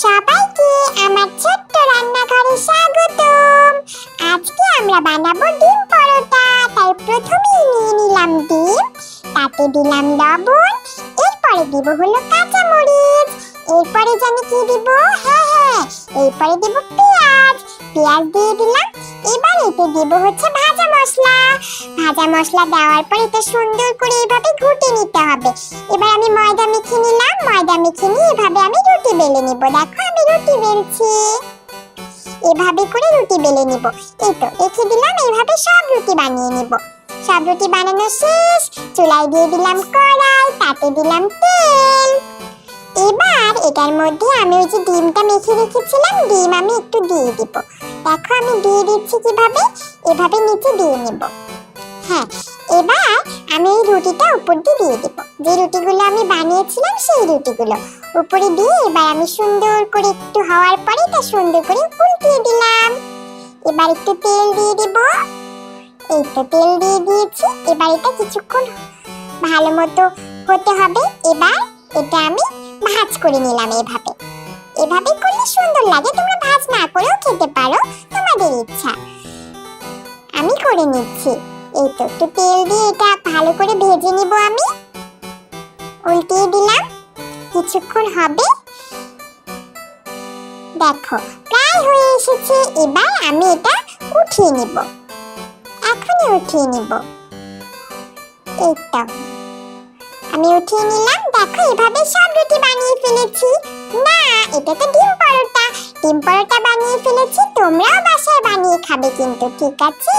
সবাইকে আমার ছোট্ট রান্নাঘরে স্বাগতম। আজকে আমরা বানাবো ডিম পরোটা, তাই প্রথমেই নিয়ে নিলাম ডিম, তাতে দিলাম লবণ, এরপরে দিব হলো কাঁচা মরিচ এরপরে জানি কি দিব? হ্যাঁ হ্যাঁ এরপরে দিব পেঁয়াজ পেঁয়াজ দিয়ে দিলাম, এবার এতে দিব হচ্ছে ভাজা মশলা। ভাজা মশলা দেওয়ার পর এটা সুন্দর করে এভাবে ঘুটে নিতে হবে। এবার আমি ময়দা মেখে নিলাম। ময়দা মেখে এভাবে আমি রুটি বেলে নিব। দেখো, আমি রুটি বেলছি। এভাবে করে রুটি বেলে নিব। এই তো, রেখে দিলাম, এইভাবে সব রুটি বানিয়ে নিব। সব রুটি বানানো শেষ। চুলায় দিয়ে দিলাম কড়াই, তাতে দিলাম তেল। এবার এটার মধ্যে আমি ওই যে ডিমটা মেখে রেখেছিলাম, ডিম আমি একটু দিয়ে দিব। দেখো, আমি দিয়ে দিচ্ছি কীভাবে? এভাবে নিচে দিয়ে নেব। হ্যাঁ এবার আমি এই রুটিটা উপর দিয়ে দিয়ে দেব। যে রুটিগুলো আমি বানিয়েছিলাম সেই রুটিগুলো। উপরে দিয়ে এবার আমি সুন্দর করে একটু হওয়ার পরে তা সুন্দর করে উল্টিয়ে দিলাম। এবার একটু তেল দিয়ে দিব। এই তো তেল দিয়ে দিয়েছি। এবার এটা কিছুক্ষণ ভালো মতো হতে হবে। এবার এটা আমি ভাজ করে নিলাম এভাবে। এভাবে করলে সুন্দর লাগে। তোমরা ভাজ না করেও খেতে পারো। তোমাদের ইচ্ছা। আমি করে নিচ্ছি। এই তো একটু তেল দিয়ে এটা ভালো করে ভেজে নিব আমি। উল্টিয়ে দিলাম। কিছুক্ষণ হবে। দেখো, প্রায় হয়ে এসেছে। এবার আমি এটা উঠিয়ে নিব। এখনই উঠিয়ে নিব। এই আমি উঠিয়ে নিলাম। দেখো, এভাবে সব রুটি বানিয়ে ফেলেছি। না, এটা তো ডিম পরোটা। ডিম পরোটা বানিয়ে ফেলেছি, তোমরাও বাসায় বানিয়ে খাবে কিন্তু, ঠিক আছে?